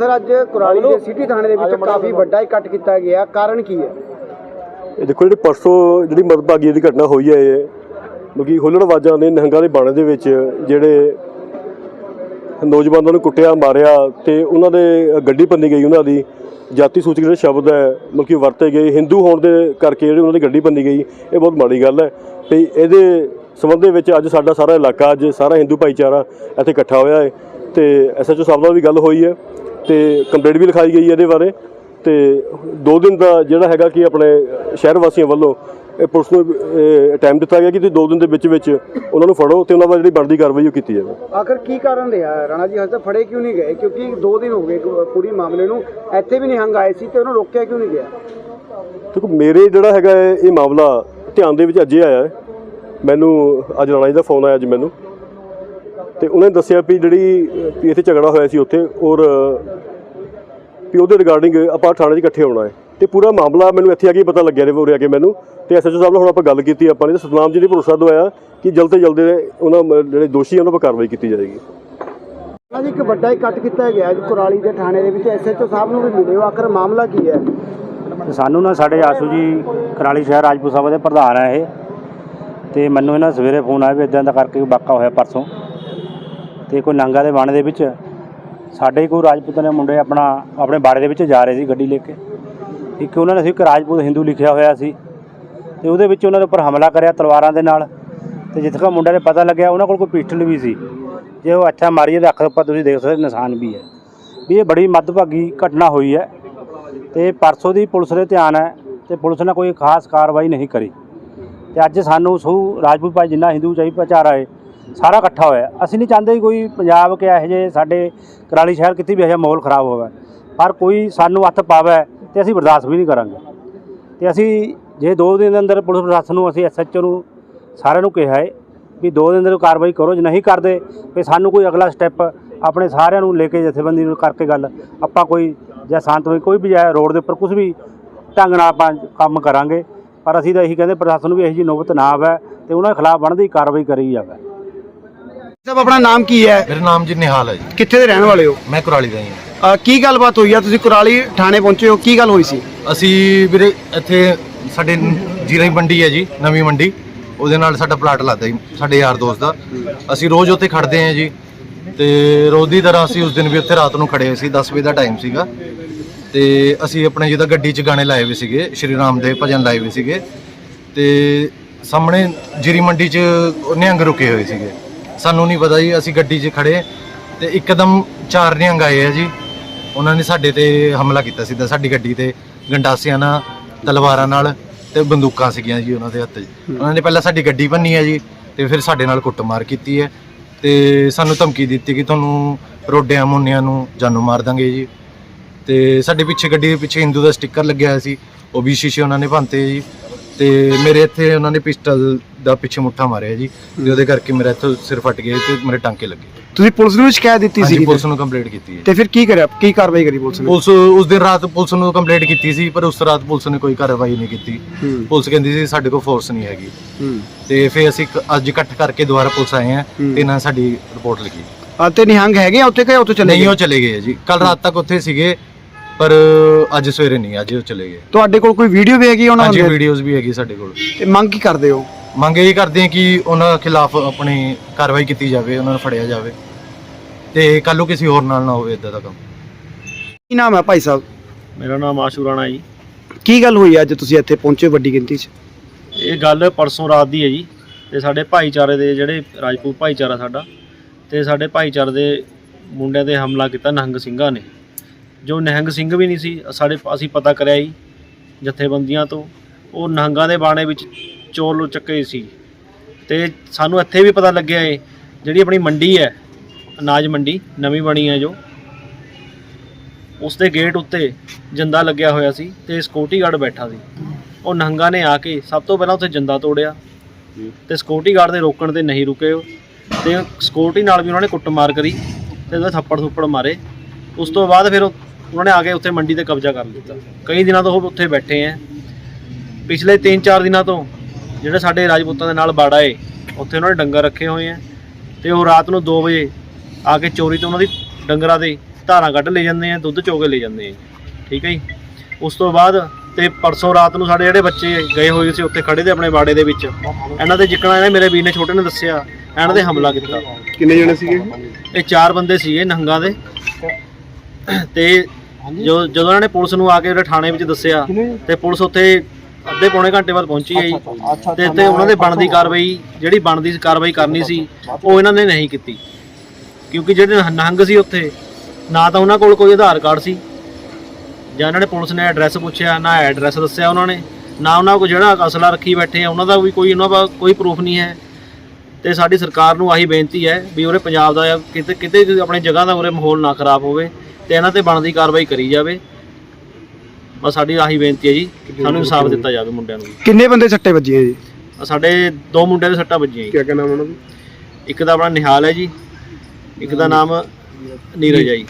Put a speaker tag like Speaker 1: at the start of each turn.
Speaker 1: Sir ਅੱਜ ਕੁਰਾਲੀ ਦੇ city ਥਾਣੇ ਦੇ ਵਿੱਚ ਕਾਫੀ ਵੱਡਾ ਇਕੱਠ ਕੀਤਾ ਗਿਆ। ਕਾਰਨ ਕੀ ਹੈ?
Speaker 2: ਇਹ ਦੇਖੋ ਜਿਹੜੇ ਪਰਸੋਂ ਜਿਹੜੀ ਮਦਭਾਗੀ ਦੀ ਘਟਨਾ ਹੋਈ ਹੈ ਇਹ ਮਗੀ ਹੁੱਲੜਵਾਜਾਂ ਦੇ ਨਹੰਗਾਂ ਦੇ ਬਾਣੇ ਦੇ ਵਿੱਚ ਜਿਹੜੇ ਨੌਜਵਾਨਾਂ ਨੂੰ ਕੁੱਟਿਆ ਮਾਰਿਆ ਤੇ ਉਹਨਾਂ ਦੇ ਗੱਡੀ ਪੰਨੀ ਗਈ। ਉਹਨਾਂ ਦੀ ਜਾਤੀ ਸੂਚਕ ਜਿਹੜੇ ਸ਼ਬਦ ਹੈ ਮਤਲਬ ਵਰਤੇ ਗਏ। ਹਿੰਦੂ ਹੋਣ ਦੇ ਕਰਕੇ ਜਿਹੜੀ ਉਹਨਾਂ ਦੀ ਗੱਡੀ ਪੰਨੀ ਗਈ ਇਹ ਬਹੁਤ ਮਾੜੀ ਗੱਲ ਹੈ। ਤੇ ਇਹਦੇ ਸੰਬੰਧ ਦੇ ਵਿੱਚ ਅੱਜ ਸਾਡਾ ਸਾਰਾ ਇਲਾਕਾ ਅੱਜ ਸਾਰਾ ਹਿੰਦੂ ਭਾਈਚਾਰਾ ਇੱਥੇ ਇਕੱਠਾ ਹੋਇਆ ਹੈ ਤੇ ਐਸਐਚਓ ਸਾਹਿਬ ਨਾਲ ਵੀ ਗੱਲ ਹੋਈ ਹੈ। ਤੇ ਕੰਪਲੇਂਟ ਵੀ ਲਿਖਾਈ ਗਈ ਹੈ ਇਹਦੇ ਬਾਰੇ ਤੇ ਦੋ ਦਿਨ ਦਾ ਜਿਹੜਾ ਹੈਗਾ ਕਿ ਆਪਣੇ ਸ਼ਹਿਰ ਵਾਸੀਆਂ ਵੱਲੋਂ ਇਹ ਪੁਲਿਸ ਨੂੰ ਟਾਈਮ ਦਿੱਤਾ ਗਿਆ ਕਿ ਤੁਸੀਂ ਦੋ ਦਿਨ ਦੇ ਵਿੱਚ ਵਿੱਚ ਉਹਨਾਂ ਨੂੰ ਫੜੋ ਤੇ ਉਹਨਾਂ ਵੱਲ ਜਿਹੜੀ ਬਣਦੀ ਕਾਰਵਾਈ ਉਹ ਕੀਤੀ ਜਾਵੇ।
Speaker 1: ਆਖਰ ਕੀ ਕਾਰਨ ਰਿਹਾ? ਰਾਣਾ ਜੀ ਹਜੇ ਤੱਕ ਫੜੇ ਕਿਉਂ ਨਹੀਂ ਗਏ? ਕਿਉਂਕਿ 2 ਦਿਨ ਹੋ ਗਏ ਪੂਰੀ ਮਾਮਲੇ ਨੂੰ। ਇੱਥੇ ਵੀ ਨਿਹੰਗ ਆਏ ਸੀ ਤੇ ਉਹਨੂੰ ਰੋਕਿਆ ਕਿਉਂ ਨਹੀਂ ਗਿਆ?
Speaker 2: ਦੇਖੋ ਮੇਰੇ ਜਿਹੜਾ ਹੈਗਾ ਇਹ ਮਾਮਲਾ ਧਿਆਨ ਦੇ ਵਿੱਚ ਅੱਜੇ ਆਇਆ ਹੈ। ਮੈਨੂੰ ਅੱਜ ਰਾਣਾ ਜੀ ਦਾ ਫੋਨ ਆਇਆ ਅੱਜ ਮੈਨੂੰ। ਤੇ ਉਹਨੇ ਦੱਸਿਆ ਵੀ ਜਿਹੜੀ ਵੀ ਇੱਥੇ ਝਗੜਾ ਹੋਇਆ ਸੀ ਉੱਥੇ ਔਰ ਵੀ ਉਹਦੇ ਰਿਗਾਰਡਿੰਗ ਆਪਾਂ ਥਾਣੇ 'ਚ ਇਕੱਠੇ ਹੋਣਾ ਹੈ। ਤੇ ਪੂਰਾ ਮਾਮਲਾ ਮੈਨੂੰ ਇੱਥੇ ਆ ਕੇ ਪਤਾ ਲੱਗਿਆ ਰੇ ਉਰੇ ਆ ਕੇ ਮੈਨੂੰ। ਤੇ ਐਸਐਚਓ ਸਾਹਿਬ ਨਾਲ ਹੁਣ ਆਪਾਂ ਗੱਲ ਕੀਤੀ ਆਪਾਂ ਨੇ ਸਤਨਾਮ ਜੀ ਨੇ ਭਰੋਸਾ ਦਵਾਇਆ ਕਿ ਜਲਦ ਤੋਂ ਜਲਦ ਉਹਨਾਂ ਜਿਹੜੇ ਦੋਸ਼ੀ ਆ ਉਹਨਾਂ 'ਤੇ ਕਾਰਵਾਈ ਕੀਤੀ ਜਾਏਗੀ।
Speaker 1: ਰਾਣਾ ਜੀ ਇੱਕ ਵੱਡਾ ਇਕੱਠ ਕੀਤਾ ਗਿਆ ਅੱਜ ਕੁਰਾਲੀ ਦੇ ਥਾਣੇ ਦੇ ਵਿੱਚ। ਐਸਐਚਓ ਸਾਹਿਬ ਨੂੰ ਵੀ ਮਿਲੇ ਆਖਰ ਮਾਮਲਾ ਕੀ ਹੈ?
Speaker 3: ਤੇ ਸਾਨੂੰ ਨਾ ਸਾਡੇ ਆਸੂ ਜੀ ਕਰਾਲੀ ਸ਼ਹਿਰ ਰਾਜਪੂਤ ਸਭਾ ਦੇ ਪ੍ਰਧਾਨ ਆ ਇਹ। ਤੇ ਮੈਨੂੰ ਇਹਨਾਂ ਸਵੇਰੇ ਫੋਨ ਆਇਆ ਵੀ ਇਦਾਂ ਦਾ ਕਰਕੇ ਵਾਕਾ ਹੋਇਆ ਪਰਸੋਂ। ਤੇ ਕੋਈ ਨੰਗਾ ਦੇ ਬਾਣੇ ਦੇ ਵਿੱਚ ਸਾਡੇ ਕੋਈ ਰਾਜਪੂਤ ਨੇ ਮੁੰਡੇ ਆਪਣਾ, ਆਪਣੇ ਬਾੜੇ ਦੇ ਵਿੱਚ ਜਾ ਰਹੇ ਸੀ ਗੱਡੀ ਲੈ ਕੇ। ਇੱਕ ਉਹਨਾਂ ਨੇ ਸੀ ਇੱਕ ਰਾਜਪੂਤ ਹਿੰਦੂ ਲਿਖਿਆ ਹੋਇਆ ਸੀ ਤੇ ਉਹਦੇ ਵਿੱਚ ਉਹਨਾਂ ਦੇ ਉੱਪਰ ਹਮਲਾ ਕਰਿਆ ਤਲਵਾਰਾਂ ਦੇ ਨਾਲ। ਤੇ ਜਿੱਥੇ ਕਾ ਮੁੰਡੇ ਨੇ ਪਤਾ ਲੱਗਿਆ, ਉਹਨਾਂ ਕੋਲ ਕੋਈ ਪਿਸਟਲ ਵੀ ਸੀ। ਜੇ ਉਹ ਅੱਛਾ ਮਾਰੀਏ ਤਾਂ ਅੱਖ ਉੱਪਰ ਤੁਸੀਂ ਦੇਖ ਸਕਦੇ ਨਿਸ਼ਾਨ ਵੀ ਹੈ। ਵੀ ਇਹ ਬੜੀ ਮੱਦਭਾਗੀ ਘਟਨਾ ਹੋਈ ਹੈ ਤੇ ਪਰਸੋਂ ਦੀ ਪੁਲਿਸ ਦੇ ਧਿਆਨ ਹੈ ਤੇ ਪੁਲਿਸ ਨੇ ਕੋਈ ਖਾਸ ਕਾਰਵਾਈ ਨਹੀਂ ਕਰੀ। ਤੇ ਅੱਜ ਸਾਨੂੰ ਸੂ ਰਾਜਪੂਤ ਭਾਈ ਜਿੰਨਾ ਹਿੰਦੂ ਚਾਹੀ ਭਾਈਚਾਰਾ ਹੈ ਸਾਰਾ ਇਕੱਠਾ ਹੋਇਆ। ਅਸੀਂ ਨਹੀਂ ਚਾਹੁੰਦੇ ਕੋਈ ਪੰਜਾਬ ਕਿ ਇਹੋ ਜਿਹੇ ਸਾਡੇ ਕਰਾਲੀ ਸ਼ਹਿਰ ਕਿਤੇ ਵੀ ਇਹੋ ਜਿਹਾ ਮਾਹੌਲ ਖਰਾਬ ਹੋਵੇ। ਪਰ ਕੋਈ ਸਾਨੂੰ ਹੱਥ ਪਾਵੇ ਤੇ ਅਸੀਂ ਬਰਦਾਸ਼ਤ ਵੀ ਨਹੀਂ ਕਰਾਂਗੇ। ਤੇ ਅਸੀਂ ਜੇ ਦੋ ਦਿਨ ਦੇ ਅੰਦਰ ਪੁਲਿਸ ਪ੍ਰਸ਼ਾਸਨ ਨੂੰ ਅਸੀਂ ਐਸਐਚਓ ਨੂੰ ਸਾਰਿਆਂ ਨੂੰ ਕਿਹਾ ਹੈ ਵੀ ਦੋ ਦਿਨ ਦੇ ਅੰਦਰ ਕਾਰਵਾਈ ਕਰੋ। ਜੇ ਨਹੀਂ ਕਰਦੇ ਵੀ ਸਾਨੂੰ ਕੋਈ ਅਗਲਾ ਸਟੈਪ ਆਪਣੇ ਸਾਰਿਆਂ ਨੂੰ ਲੈ ਕੇ ਜਥੇਬੰਦੀ ਨੂੰ ਕਰਕੇ ਗੱਲ। ਆਪਾਂ ਕੋਈ ਜਾਂ ਸ਼ਾਂਤਮਈ ਕੋਈ ਵੀ ਹੈ ਰੋਡ ਦੇ ਉੱਪਰ ਕੁਝ ਵੀ ਢੰਗ ਨਾਲ ਆਪਾਂ ਕੰਮ ਕਰਾਂਗੇ। ਪਰ ਅਸੀਂ ਤਾਂ ਇਹੀ ਕਹਿੰਦੇ ਪ੍ਰਸ਼ਾਸਨ ਨੂੰ ਵੀ ਇਹੋ ਜਿਹੀ ਨੌਬਤ ਨਾ ਆਵੇ ਤੇ ਉਹਨਾਂ ਖਿਲਾਫ ਬਣਦੀ ਕਾਰਵਾਈ ਕਰੀ ਜਾਵੇ।
Speaker 1: ਸਭ ਆਪਣਾ ਨਾਮ ਕੀ ਹੈ?
Speaker 4: ਮੇਰਾ ਨਾਮ ਜੀ ਨਿਹਾਲ ਹੈ ਜੀ।
Speaker 1: ਕਿੱਥੇ ਦੇ ਰਹਿਣ ਵਾਲੇ ਹੋ?
Speaker 4: ਮੈਂ ਕੁਰਾਲੀ ਦਾ ਹੀ
Speaker 1: ਕੀ ਗੱਲਬਾਤ ਹੋਈ ਆ? ਤੁਸੀਂ ਕੁਰਾਲੀ ਥਾਣੇ ਪਹੁੰਚੇ ਹੋ ਕੀ ਗੱਲ ਹੋਈ ਸੀ?
Speaker 4: ਅਸੀਂ ਵੀਰੇ ਇੱਥੇ ਸਾਡੇ ਜੀਰਾ ਹੀ ਮੰਡੀ ਹੈ ਜੀ ਨਵੀਂ ਮੰਡੀ। ਉਹਦੇ ਨਾਲ ਸਾਡਾ ਪਲਾਟ ਲੱਗਦਾ ਜੀ ਸਾਡੇ ਯਾਰ ਦੋਸਤ ਦਾ। ਅਸੀਂ ਰੋਜ਼ ਉੱਥੇ ਖੜਦੇ ਹਾਂ ਜੀ। ਤੇ ਰੋਜ਼ ਦੀ ਤਰ੍ਹਾਂ ਅਸੀਂ ਉਸ ਦਿਨ ਵੀ ਉੱਥੇ ਰਾਤ ਨੂੰ ਖੜੇ ਹੋਏ ਸੀ 10 ਵਜੇ ਦਾ ਟਾਈਮ ਸੀਗਾ। ਤੇ ਅਸੀਂ ਆਪਣੇ ਜਿਹਦਾ ਗੱਡੀ 'ਚ ਗਾਣੇ ਲਾਏ ਹੋਏ ਸੀਗੇ ਸ਼੍ਰੀ ਰਾਮ ਦੇ ਭਜਨ ਲਾਏ ਹੋਏ ਸੀਗੇ। ਤੇ ਸਾਹਮਣੇ ਜੀਰੀ ਮੰਡੀ 'ਚ ਨਿਹੰਗ ਰੁਕੇ ਹੋਏ ਸੀਗੇ। ਸਾਨੂੰ ਨਹੀਂ ਪਤਾ ਜੀ ਅਸੀਂ ਗੱਡੀ 'ਚ ਖੜੇ ਤੇ ਇੱਕਦਮ ਚਾਰ ਨਿਹੰਗ ਆਏ ਆ ਜੀ। ਉਹਨਾਂ ਨੇ ਸਾਡੇ ਤੇ ਹਮਲਾ ਕੀਤਾ ਸਿੱਧਾ ਸਾਡੀ ਗੱਡੀ ਤੇ ਗੰਡਾਸਿਆਂ ਨਾਲ ਤਲਵਾਰਾਂ ਨਾਲ ਤੇ ਬੰਦੂਕਾਂ ਸੀਗੀਆਂ ਜੀ ਉਹਨਾਂ ਦੇ ਹੱਥ 'ਚ। ਉਹਨਾਂ ਨੇ ਪਹਿਲਾਂ ਸਾਡੀ ਗੱਡੀ ਭੰਨੀ ਹੈ ਜੀ ਤੇ ਫਿਰ ਸਾਡੇ ਨਾਲ ਕੁੱਟਮਾਰ ਕੀਤੀ ਹੈ ਤੇ ਸਾਨੂੰ ਧਮਕੀ ਦਿੱਤੀ ਕਿ ਤੁਹਾਨੂੰ ਰੋਡਿਆਂ ਮੁੰਨਿਆਂ ਨੂੰ ਜਾਨੋਂ ਮਾਰ ਦਾਂਗੇ ਜੀ। ਤੇ ਸਾਡੇ ਪਿੱਛੇ ਗੱਡੀ ਦੇ ਪਿੱਛੇ ਹਿੰਦੂ ਦਾ ਸਟicker ਲੱਗਿਆ ਹੋਇਆ ਸੀ ਉਹ ਵੀ ਸ਼ੀਸ਼ੇ ਉਹਨਾਂ ਨੇ ਭੰਨਤੇ ਜੀ। ਤੇ ਮੇਰੇ ਇੱਥੇ ਉਹਨਾਂ ਨੇ ਪਿਸਟਲ ਦਾ ਪਿੱਛੇ ਮੁੱਠਾ ਮਾਰਿਆ ਜੀ ਤੇ ਉਹਦੇ ਕਰਕੇ ਮੇਰਾ ਇੱਥੋਂ ਸਿਰ ਫਟ ਗਿਆ ਤੇ ਮੇਰੇ ਟਾਂਕੇ ਲੱਗੇ।
Speaker 1: ਤੁਸੀਂ ਪੁਲਿਸ ਨੂੰ ਵੀ ਸ਼ਿਕਾਇਤ ਦਿੱਤੀ
Speaker 4: ਹਾਂਜੀ
Speaker 1: ਸੀ
Speaker 4: ਪੁਲਿਸ ਨੂੰ ਕੰਪਲੇਂਟ ਕੀਤੀ ਹੈ।
Speaker 1: ਤੇ ਫਿਰ ਕੀ ਕਰਿਆ? ਕੀ ਕਾਰਵਾਈ ਕਰੀ ਪੁਲਿਸ ਨੇ?
Speaker 4: ਪੁਲਿਸ ਉਸ ਦਿਨ ਰਾਤ ਪੁਲਿਸ ਨੂੰ ਕੰਪਲੇਂਟ ਕੀਤੀ ਸੀ ਪਰ ਉਸ ਰਾਤ ਪੁਲਿਸ ਨੇ ਕੋਈ ਕਾਰਵਾਈ ਨਹੀਂ ਕੀਤੀ।
Speaker 1: ਹੂੰ।
Speaker 4: ਪੁਲਿਸ ਕਹਿੰਦੀ ਸੀ ਸਾਡੇ ਕੋਲ ਫੋਰਸ ਨਹੀਂ ਹੈਗੀ।
Speaker 1: ਹੂੰ।
Speaker 4: ਤੇ ਫਿਰ ਅਸੀਂ ਇੱਕ- ਅੱਜ ਇਕੱਠ ਕਰਕੇ ਦੁਬਾਰਾ ਪੁਲਿਸ ਆਏ ਆ ਤੇ ਇਹਨਾਂ ਨੇ ਸਾਡੀ ਰਿਪੋਰਟ ਲਿਖੀ
Speaker 1: ਆ ਤੇ ਨਿਹੰਗ ਹੈਗੇ ਆ? ਉੱਥੇ ਕਿ ਉੱਥੇ ਚਲੇ
Speaker 4: ਨਹੀਂ
Speaker 1: ਗਏ?
Speaker 4: ਉਹ ਚਲੇ ਗਏ ਜੀ। ਕੱਲ ਰਾਤ ਤੱਕ ਉੱਥੇ ਸੀਗੇ ਪਰ ਅੱਜ ਸਵੇਰੇ ਨਹੀਂ ਅੱਜ ਉਹ ਚਲੇ ਗਏ।
Speaker 1: ਤੁਹਾਡੇ ਕੋਲ ਕੋਈ ਵੀਡੀਓ ਵੀ ਹੈਗੀ ਉਹਨਾਂ
Speaker 4: ਹਾਂਜੀ ਵੀਡੀਓਜ਼ ਵੀ ਹੈਗੀ ਸਾਡੇ ਕੋਲ।
Speaker 1: ਤੇ ਮੰਗ ਕੀ ਕਰਦੇ ਹੋ?
Speaker 4: ਮੰਗ ਇਹ ਕਰਦੇ ਹਾਂ ਕਿ ਉਹਨਾਂ ਖਿਲਾਫ ਆਪਣੀ ਕਾਰਵਾਈ ਕੀਤੀ ਜਾਵੇ ਉਹਨਾਂ ਨੂੰ ਫੜਿਆ ਜਾਵੇ ਤੇ ਕੱਲ ਨੂੰ ਕਿਸੇ ਹੋਰ ਨਾਲ ਨਾ ਹੋਵੇ ਇਦਾਂ ਦਾ ਕੰਮ।
Speaker 1: ਕੀ ਨਾਮ ਹੈ ਭਾਈ ਸਾਹਿਬ?
Speaker 5: ਮੇਰਾ ਨਾਮ ਆਸ਼ੂ ਰਾਣਾ ਜੀ।
Speaker 1: ਕੀ ਗੱਲ ਹੋਈ ਅੱਜ ਤੁਸੀਂ ਇੱਥੇ ਪਹੁੰਚੇ ਵੱਡੀ ਗਿਣਤੀ 'ਚ?
Speaker 5: ਇਹ ਗੱਲ ਪਰਸੋਂ ਰਾਤ ਦੀ ਹੈ ਜੀ ਤੇ ਸਾਡੇ ਭਾਈਚਾਰੇ ਦੇ ਜਿਹੜੇ ਰਾਜਪੂਤ ਭਾਈਚਾਰਾ ਸਾਡਾ ਤੇ ਸਾਡੇ ਭਾਈਚਾਰੇ ਦੇ ਮੁੰਡਿਆਂ ਤੇ ਹਮਲਾ ਕੀਤਾ ਨਿਹੰਗ ਸਿੰਘਾਂ ਨੇ। ਜੋ ਨਿਹੰਗ ਸਿੰਘ ਵੀ ਨਹੀਂ ਸੀ ਸਾਡੇ ਅਸੀਂ ਪਤਾ ਕਰਿਆ ਜੀ ਜਥੇਬੰਦੀਆਂ ਤੋਂ। ਉਹ ਨਿਹੰਗਾਂ ਦੇ ਬਾਣੇ ਵਿੱਚ ਚੋਲ ਚੱਕੇ ਸੀ। ਤੇ ਸਾਨੂੰ ਇੱਥੇ ਵੀ ਪਤਾ ਲੱਗਿਆ ਏ, ਜਿਹੜੀ ਆਪਣੀ ਮੰਡੀ ਹੈ, ਅਨਾਜ ਮੰਡੀ, ਨਵੀਂ ਬਣੀ ਹੈ ਜੋ। ਉਸ ਦੇ ਗੇਟ ਉੱਤੇ ਜੰਦਾ ਲੱਗਿਆ ਹੋਇਆ ਸੀ ਤੇ ਸਿਕਿਉਰਟੀ ਗਾਰਡ ਬੈਠਾ ਸੀ। ਉਹ ਨਹੰਗਾ ਨੇ ਆ ਕੇ ਸਭ ਤੋਂ ਪਹਿਲਾਂ ਉੱਥੇ ਜੰਦਾ ਤੋੜਿਆ ਤੇ ਸਿਕਿਉਰਟੀ ਗਾਰਡ ਦੇ ਰੋਕਣ ਤੇ ਨਹੀਂ ਰੁਕੇ ਉਹ। ਤੇ ਸਿਕਿਉਰਟੀ ਨਾਲ ਵੀ ਉਹਨਾਂ ਨੇ ਕੁੱਟਮਾਰ ਕਰੀ ਤੇ ਉਹਦੇ ਥੱਪੜ ਥੁੱਪੜ ਮਾਰੇ। ਉਸ ਤੋਂ ਬਾਅਦ ਫਿਰ ਉਹ- ਉਹਨਾਂ ਨੇ ਆ ਕੇ ਉੱਥੇ ਮੰਡੀ ਤੇ ਕਬਜ਼ਾ ਕਰ ਲਿੱਤਾ। ਕਈ ਦਿਨਾਂ ਤੋਂ ਉਹ ਉੱਥੇ ਬੈਠੇ ਆ ਪਿਛਲੇ 3-4 ਦਿਨਾਂ ਤੋਂ ਜਿਹੜੇ ਸਾਡੇ ਰਾਜਪੂਤਾਂ ਦੇ ਨਾਲ ਬਾੜਾ ਏ ਉੱਥੇ ਉਹਨਾਂ ਨੇ ਡੰਗਰ ਰੱਖੇ ਹੋਏ ਆ ਤੇ ਉਹ ਰਾਤ ਨੂੰ 2 ਵਜੇ ਆ ਕੇ ਚੋਰੀ ਤੋਂ ਉਹਨਾਂ ਦੀ ਡੰਗਰਾਂ ਦੇ ਧਾਰਾਂ ਕੱਢ ਲੈ ਜਾਂਦੇ ਆ ਦੁੱਧ ਚੋ ਕੇ ਲੈ ਜਾਂਦੇ ਆ। ਠੀਕ ਹੈ ਜੀ? ਉਸ ਤੋਂ ਬਾਅਦ ਤੇ ਪਰਸੋਂ ਰਾਤ ਨੂੰ ਸਾਡੇ ਜਿਹੜੇ ਬੱਚੇ ਗਏ ਹੋਏ ਸੀ ਉੱਥੇ ਖੜੇ ਤੇ ਆਪਣੇ ਬਾੜੇ ਦੇ ਵਿੱਚ। ਇਹਨਾਂ ਦੇ ਜਿੱਕਣਾ ਇਹਨੇ ਮੇਰੇ ਵੀਰ ਨੇ ਛੋਟੇ ਨੇ ਦੱਸਿਆ ਇਹਨਾਂ ਦੇ ਹਮਲਾ ਕੀਤਾ।
Speaker 6: ਕਿੰਨੇ ਜਣੇ ਸੀਗੇ?
Speaker 5: ਇਹ ਚਾਰ ਬੰਦੇ ਸੀਗੇ ਨਹੰਗਾਂ ਦੇ। ਤੇ ਜੋ ਜਦੋਂ ਇਹਨਾਂ ਨੇ ਪੁਲਿਸ ਨੂੰ ਆ ਕੇ ਉਹਦੇ ਥਾਣੇ ਵਿੱਚ ਦੱਸਿਆ ਤੇ ਪੁਲਿਸ ਉੱਥੇ ਅੱਧੇ ਪੌਣੇ ਘੰਟੇ ਬਾਅਦ ਪਹੁੰਚੀ ਹੈ ਜੀ। ਤੇ ਤੇ ਉਹਨਾਂ ਦੇ ਬਣਦੀ ਕਾਰਵਾਈ ਜਿਹੜੀ ਬਣਦੀ ਕਾਰਵਾਈ ਕਰਨੀ ਸੀ ਉਹ ਇਹਨਾਂ ਨੇ ਨਹੀਂ ਕੀਤੀ। ਕਿਉਂਕਿ ਜਿਹੜੇ ਨਹ- ਨਹੰਗ ਸੀ ਉੱਥੇ ਨਾ ਤਾਂ ਉਹਨਾਂ ਕੋਲ ਕੋਈ ਆਧਾਰ ਕਾਰਡ ਸੀ ਜਾਂ ਇਹਨਾਂ ਨੇ ਪੁਲਿਸ ਨੇ ਐਡਰੈਸ ਪੁੱਛਿਆ ਨਾ ਐਡਰੈਸ ਦੱਸਿਆ ਉਹਨਾਂ ਨੇ ਨਾ ਉਹਨਾਂ ਕੋਲ ਜਿਹੜਾ ਅਸਲਾ ਰੱਖੀ ਬੈਠੇ ਆ ਉਹਨਾਂ ਦਾ ਵੀ ਕੋਈ ਉਹਨਾਂ ਦਾ ਕੋਈ ਪ੍ਰੂਫ ਨਹੀਂ ਹੈ। ਤੇ ਸਾਡੀ ਸਰਕਾਰ ਨੂੰ ਆਹੀ ਬੇਨਤੀ ਹੈ ਵੀ ਉਰੇ ਪੰਜਾਬ ਦਾ ਕਿਤੇ ਕਿਤੇ ਆਪਣੀ ਜਗ੍ਹਾ ਦਾ ਉਰੇ ਮਾਹੌਲ ਨਾ ਖਰਾਬ ਹੋਵੇ ਤੇ ਇਹਨਾਂ ਤੇ ਬਣਦੀ ਕਾਰਵਾਈ ਕਰੀ ਜਾਵੇ। ਬਸ ਸਾਡੀ ਆਹੀ ਬੇਨਤੀ ਹੈ ਜੀ ਸਾਨੂੰ ਇਨਸਾਫ ਦਿੱਤਾ ਜਾਵੇ ਮੁੰਡਿਆਂ ਨੂੰ
Speaker 6: ਕਿੰਨੇ ਬੰਦੇ ਸੱਟੇ ਵੱਜੇ ਆ ਜੀ?
Speaker 5: ਆਹ ਸਾਡੇ ਦੋ ਮੁੰਡਿਆਂ ਦੇ ਸੱਟਾਂ ਵੱਜੀਆਂ ਜੀ।
Speaker 6: ਕੀ ਕਹਿਣਾ ਉਹਨਾਂ ਦਾ?
Speaker 5: ਇੱਕ ਦਾ ਆਪਣਾ ਨਿਹਾਲ ਹੈ ਜੀ ਇੱਕ ਦਾ ਨਾਮ ਨੀਰਜ ਹੈ ਜੀ।